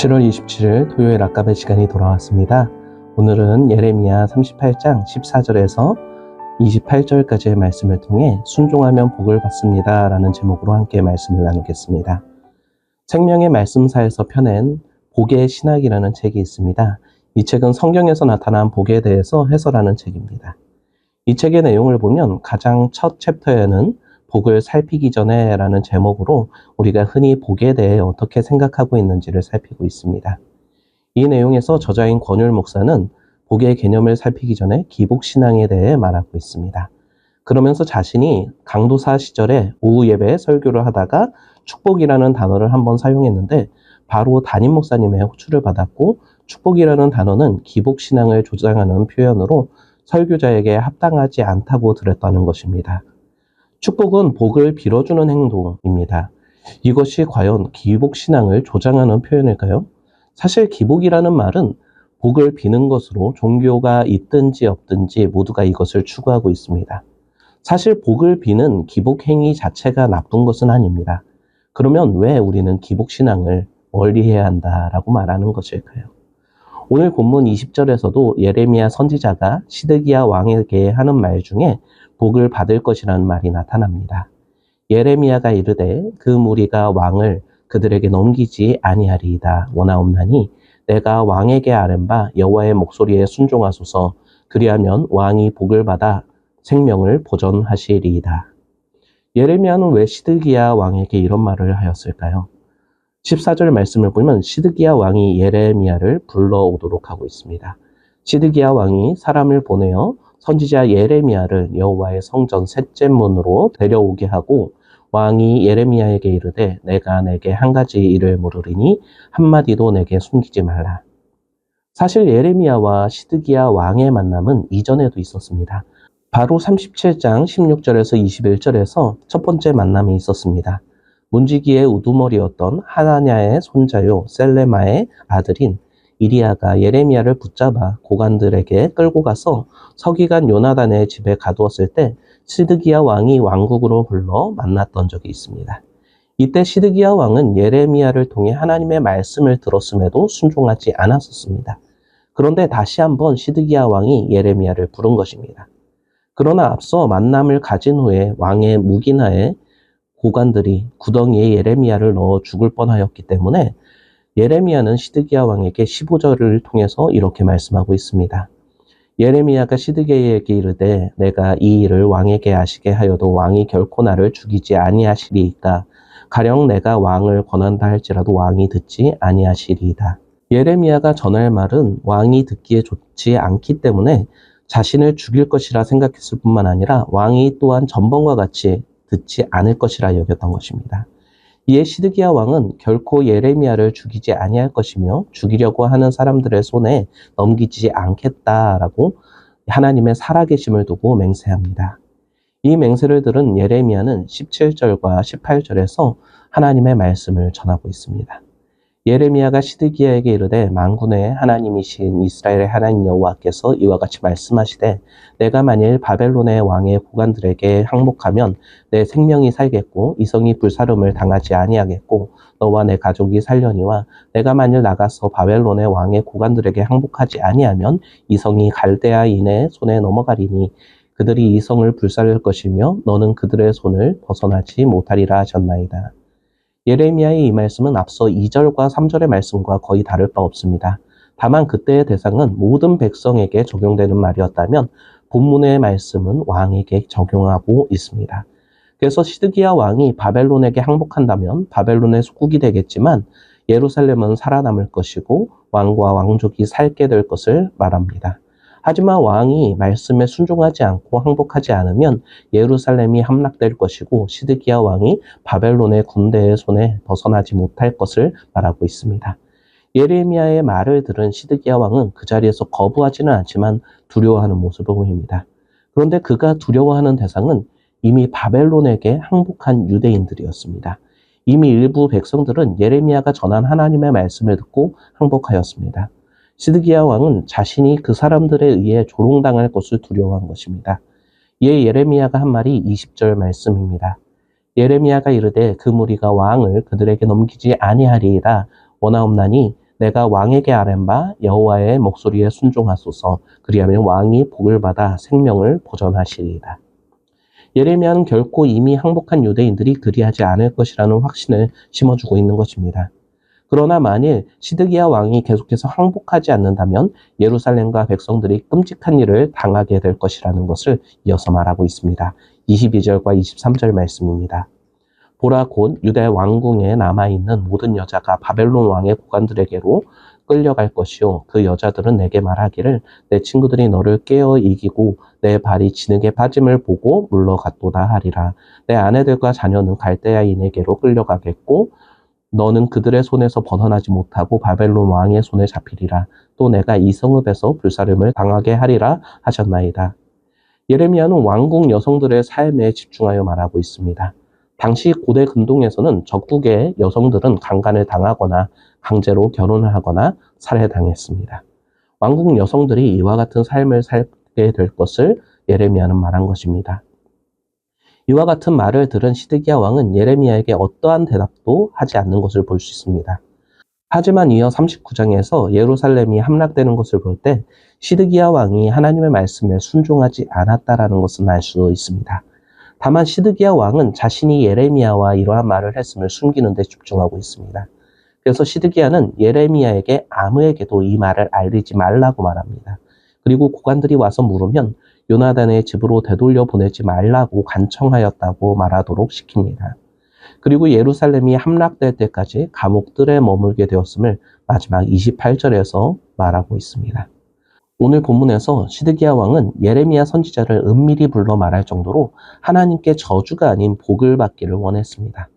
7월 27일 토요일 아까의 시간이 돌아왔습니다. 오늘은 예레미야 38장 14절에서 28절까지의 말씀을 통해 순종하면 복을 받습니다. 라는 제목으로 함께 말씀을 나누겠습니다. 생명의 말씀사에서 펴낸 복의 신학이라는 책이 있습니다. 이 책은 성경에서 나타난 복에 대해서 해설하는 책입니다. 이 책의 내용을 보면 가장 첫 챕터에는 복을 살피기 전에 라는 제목으로 우리가 흔히 복에 대해 어떻게 생각하고 있는지를 살피고 있습니다. 이 내용에서 저자인 권율 목사는 복의 개념을 살피기 전에 기복신앙에 대해 말하고 있습니다. 그러면서 자신이 강도사 시절에 오후 예배에 설교를 하다가 축복이라는 단어를 한번 사용했는데 바로 담임 목사님의 호출을 받았고 축복이라는 단어는 기복신앙을 조장하는 표현으로 설교자에게 합당하지 않다고 들었다는 것입니다. 축복은 복을 빌어주는 행동입니다. 이것이 과연 기복신앙을 조장하는 표현일까요? 사실 기복이라는 말은 복을 비는 것으로 종교가 있든지 없든지 모두가 이것을 추구하고 있습니다. 사실 복을 비는 기복행위 자체가 나쁜 것은 아닙니다. 그러면 왜 우리는 기복신앙을 멀리해야 한다라고 말하는 것일까요? 오늘 본문 20절에서도 예레미야 선지자가 시드기야 왕에게 하는 말 중에 복을 받을 것이라는 말이 나타납니다. 예레미야가 이르되 그 무리가 왕을 그들에게 넘기지 아니하리이다 원하옵나니 내가 왕에게 아랜 바 여호와의 목소리에 순종하소서 그리하면 왕이 복을 받아 생명을 보전하시리이다. 예레미야는 왜 시드기야 왕에게 이런 말을 하였을까요? 14절 말씀을 보면 시드기야 왕이 예레미야를 불러오도록 하고 있습니다. 시드기야 왕이 사람을 보내어 선지자 예레미야를 여호와의 성전 셋째 문으로 데려오게 하고 왕이 예레미야에게 이르되 내가 내게 한 가지 일을 물으리니 한마디도 내게 숨기지 말라. 사실 예레미야와 시드기야 왕의 만남은 이전에도 있었습니다. 바로 37장 16절에서 21절에서 첫 번째 만남이 있었습니다. 문지기의 우두머리였던 하나냐의 손자요 셀레마의 아들인 이리아가 예레미야를 붙잡아 고관들에게 끌고 가서 서기관 요나단의 집에 가두었을 때 시드기야 왕이 왕국으로 불러 만났던 적이 있습니다. 이때 시드기야 왕은 예레미야를 통해 하나님의 말씀을 들었음에도 순종하지 않았었습니다. 그런데 다시 한번 시드기야 왕이 예레미야를 부른 것입니다. 그러나 앞서 만남을 가진 후에 왕의 무기나에 고관들이 구덩이에 예레미야를 넣어 죽을 뻔하였기 때문에 예레미야는 시드기야 왕에게 15절을 통해서 이렇게 말씀하고 있습니다. 예레미야가 시드기야에게 이르되 내가 이 일을 왕에게 아시게 하여도 왕이 결코 나를 죽이지 아니하시리이까 가령 내가 왕을 권한다 할지라도 왕이 듣지 아니하시리이다. 예레미야가 전할 말은 왕이 듣기에 좋지 않기 때문에 자신을 죽일 것이라 생각했을 뿐만 아니라 왕이 또한 전번과 같이 듣지 않을 것이라 여겼던 것입니다. 이에 시드기야 왕은 결코 예레미야를 죽이지 아니할 것이며 죽이려고 하는 사람들의 손에 넘기지 않겠다라고 하나님의 살아계심을 두고 맹세합니다. 이 맹세를 들은 예레미야는 17절과 18절에서 하나님의 말씀을 전하고 있습니다. 예레미야가 시드기야에게 이르되 만군의 하나님이신 이스라엘의 하나님 여호와께서 이와 같이 말씀하시되 내가 만일 바벨론의 왕의 고관들에게 항복하면 내 생명이 살겠고 이성이 불사름을 당하지 아니하겠고 너와 내 가족이 살려니와 내가 만일 나가서 바벨론의 왕의 고관들에게 항복하지 아니하면 이성이 갈대아인의 손에 넘어가리니 그들이 이성을 불살릴 것이며 너는 그들의 손을 벗어나지 못하리라 하셨나이다. 예레미야의 이 말씀은 앞서 2절과 3절의 말씀과 거의 다를 바 없습니다. 다만 그때의 대상은 모든 백성에게 적용되는 말이었다면 본문의 말씀은 왕에게 적용하고 있습니다. 그래서 시드기야 왕이 바벨론에게 항복한다면 바벨론의 속국이 되겠지만 예루살렘은 살아남을 것이고 왕과 왕족이 살게 될 것을 말합니다. 하지만 왕이 말씀에 순종하지 않고 항복하지 않으면 예루살렘이 함락될 것이고 시드기야 왕이 바벨론의 군대의 손에 벗어나지 못할 것을 말하고 있습니다. 예레미야의 말을 들은 시드기야 왕은 그 자리에서 거부하지는 않지만 두려워하는 모습을 보입니다. 그런데 그가 두려워하는 대상은 이미 바벨론에게 항복한 유대인들이었습니다. 이미 일부 백성들은 예레미야가 전한 하나님의 말씀을 듣고 항복하였습니다. 시드기야 왕은 자신이 그 사람들에 의해 조롱당할 것을 두려워한 것입니다. 이에 예레미야가 한 말이 20절 말씀입니다. 예레미야가 이르되 그 무리가 왕을 그들에게 넘기지 아니하리이다 원하옵나니 내가 왕에게 아뢰는 바 여호와의 목소리에 순종하소서 그리하면 왕이 복을 받아 생명을 보전하시리이다. 예레미야는 결코 이미 항복한 유대인들이 그리하지 않을 것이라는 확신을 심어주고 있는 것입니다. 그러나 만일 시드기야 왕이 계속해서 항복하지 않는다면 예루살렘과 백성들이 끔찍한 일을 당하게 될 것이라는 것을 이어서 말하고 있습니다. 22절과 23절 말씀입니다. 보라 곧 유대 왕궁에 남아 있는 모든 여자가 바벨론 왕의 고관들에게로 끌려갈 것이요 그 여자들은 내게 말하기를 내 친구들이 너를 깨어 이기고 내 발이 진흙에 빠짐을 보고 물러갔도다 하리라 내 아내들과 자녀는 갈대아인에게로 끌려가겠고 너는 그들의 손에서 벗어나지 못하고 바벨론 왕의 손에 잡히리라 또 내가 이 성읍에서 불사름을 당하게 하리라 하셨나이다 예레미야는 왕궁 여성들의 삶에 집중하여 말하고 있습니다. 당시 고대 근동에서는 적국의 여성들은 강간을 당하거나 강제로 결혼을 하거나 살해당했습니다. 왕국 여성들이 이와 같은 삶을 살게 될 것을 예레미야는 말한 것입니다. 이와 같은 말을 들은 시드기야 왕은 예레미야에게 어떠한 대답도 하지 않는 것을 볼 수 있습니다. 하지만 이어 39장에서 예루살렘이 함락되는 것을 볼 때 시드기야 왕이 하나님의 말씀에 순종하지 않았다라는 것은 알 수 있습니다. 다만 시드기야 왕은 자신이 예레미야와 이러한 말을 했음을 숨기는 데 집중하고 있습니다. 그래서 시드기야는 예레미야에게 아무에게도 이 말을 알리지 말라고 말합니다. 그리고 고관들이 와서 물으면 요나단의 집으로 되돌려 보내지 말라고 간청하였다고 말하도록 시킵니다. 그리고 예루살렘이 함락될 때까지 감옥들에 머물게 되었음을 마지막 28절에서 말하고 있습니다. 오늘 본문에서 시드기야 왕은 예레미야 선지자를 은밀히 불러 말할 정도로 하나님께 저주가 아닌 복을 받기를 원했습니다.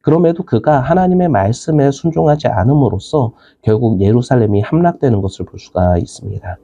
그럼에도 그가 하나님의 말씀에 순종하지 않음으로써 결국 예루살렘이 함락되는 것을 볼 수가 있습니다.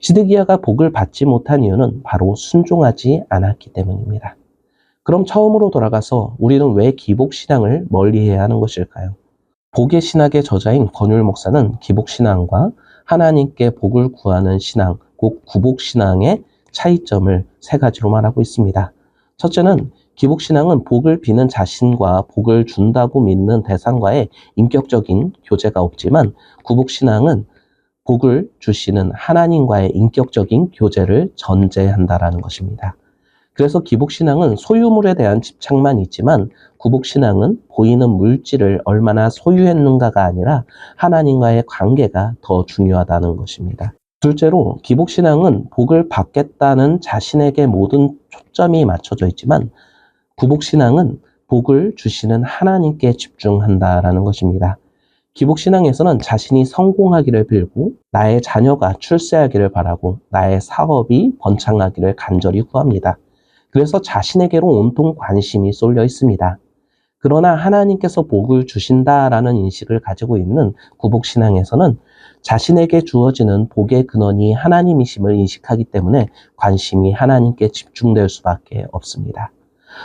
시드기야가 복을 받지 못한 이유는 바로 순종하지 않았기 때문입니다. 그럼 처음으로 돌아가서 우리는 왜 기복신앙을 멀리해야 하는 것일까요? 복의 신학의 저자인 권율 목사는 기복신앙과 하나님께 복을 구하는 신앙, 곧 구복신앙의 차이점을 세 가지로 말하고 있습니다. 첫째는 기복신앙은 복을 비는 자신과 복을 준다고 믿는 대상과의 인격적인 교제가 없지만 구복신앙은 복을 주시는 하나님과의 인격적인 교제를 전제한다라는 것입니다. 그래서 기복신앙은 소유물에 대한 집착만 있지만 구복신앙은 보이는 물질을 얼마나 소유했는가가 아니라 하나님과의 관계가 더 중요하다는 것입니다. 둘째로 기복신앙은 복을 받겠다는 자신에게 모든 초점이 맞춰져 있지만 구복신앙은 복을 주시는 하나님께 집중한다라는 것입니다. 기복신앙에서는 자신이 성공하기를 빌고 나의 자녀가 출세하기를 바라고 나의 사업이 번창하기를 간절히 구합니다. 그래서 자신에게로 온통 관심이 쏠려 있습니다. 그러나 하나님께서 복을 주신다라는 인식을 가지고 있는 구복신앙에서는 자신에게 주어지는 복의 근원이 하나님이심을 인식하기 때문에 관심이 하나님께 집중될 수밖에 없습니다.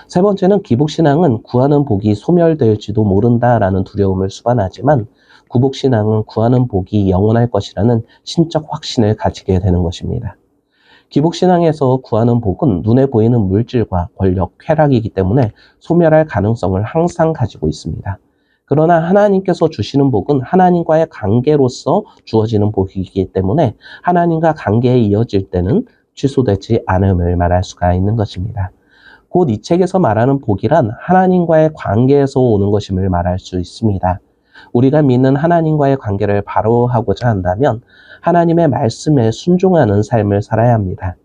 세 번째는 기복신앙은 구하는 복이 소멸될지도 모른다라는 두려움을 수반하지만 구복신앙은 구하는 복이 영원할 것이라는 신적 확신을 가지게 되는 것입니다. 기복신앙에서 구하는 복은 눈에 보이는 물질과 권력, 쾌락이기 때문에 소멸할 가능성을 항상 가지고 있습니다. 그러나 하나님께서 주시는 복은 하나님과의 관계로서 주어지는 복이기 때문에 하나님과 관계에 이어질 때는 취소되지 않음을 말할 수가 있는 것입니다. 곧 이 책에서 말하는 복이란 하나님과의 관계에서 오는 것임을 말할 수 있습니다. 우리가 믿는 하나님과의 관계를 바로 하고자 한다면 하나님의 말씀에 순종하는 삶을 살아야 합니다.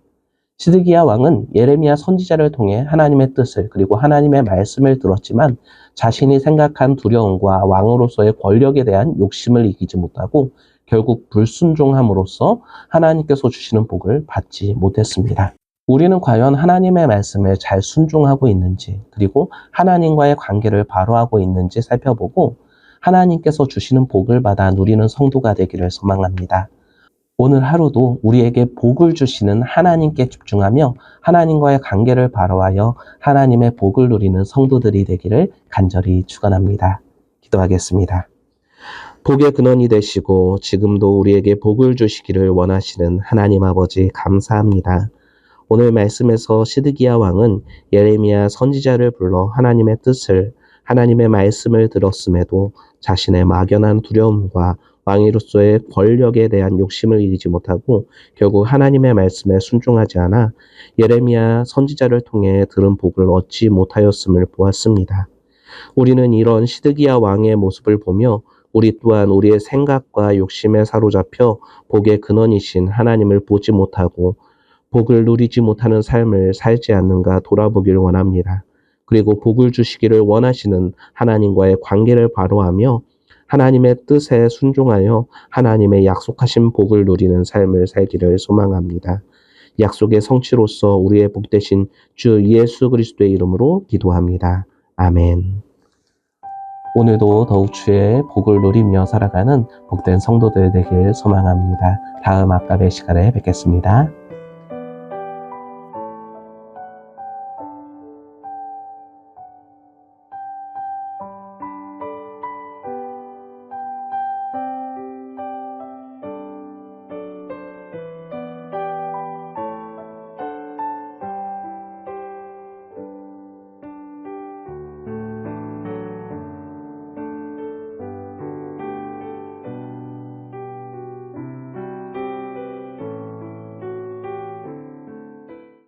시드기야 왕은 예레미야 선지자를 통해 하나님의 뜻을 그리고 하나님의 말씀을 들었지만 자신이 생각한 두려움과 왕으로서의 권력에 대한 욕심을 이기지 못하고 결국 불순종함으로써 하나님께서 주시는 복을 받지 못했습니다. 우리는 과연 하나님의 말씀에 잘 순종하고 있는지 그리고 하나님과의 관계를 바로 하고 있는지 살펴보고 하나님께서 주시는 복을 받아 누리는 성도가 되기를 소망합니다. 오늘 하루도 우리에게 복을 주시는 하나님께 집중하며 하나님과의 관계를 바로하여 하나님의 복을 누리는 성도들이 되기를 간절히 축원합니다. 기도하겠습니다. 복의 근원이 되시고 지금도 우리에게 복을 주시기를 원하시는 하나님 아버지 감사합니다. 오늘 말씀에서 시드기야 왕은 예레미야 선지자를 불러 하나님의 뜻을 하나님의 말씀을 들었음에도 자신의 막연한 두려움과 왕위로서의 권력에 대한 욕심을 이기지 못하고 결국 하나님의 말씀에 순종하지 않아 예레미야 선지자를 통해 들은 복을 얻지 못하였음을 보았습니다. 우리는 이런 시드기야 왕의 모습을 보며 우리 또한 우리의 생각과 욕심에 사로잡혀 복의 근원이신 하나님을 보지 못하고 복을 누리지 못하는 삶을 살지 않는가 돌아보기를 원합니다. 그리고 복을 주시기를 원하시는 하나님과의 관계를 바로하며 하나님의 뜻에 순종하여 하나님의 약속하신 복을 누리는 삶을 살기를 소망합니다. 약속의 성취로서 우리의 복 되신 주 예수 그리스도의 이름으로 기도합니다. 아멘. 오늘도 더욱 주의 복을 누리며 살아가는 복된 성도들 되길 소망합니다. 다음 아까의 시간에 뵙겠습니다.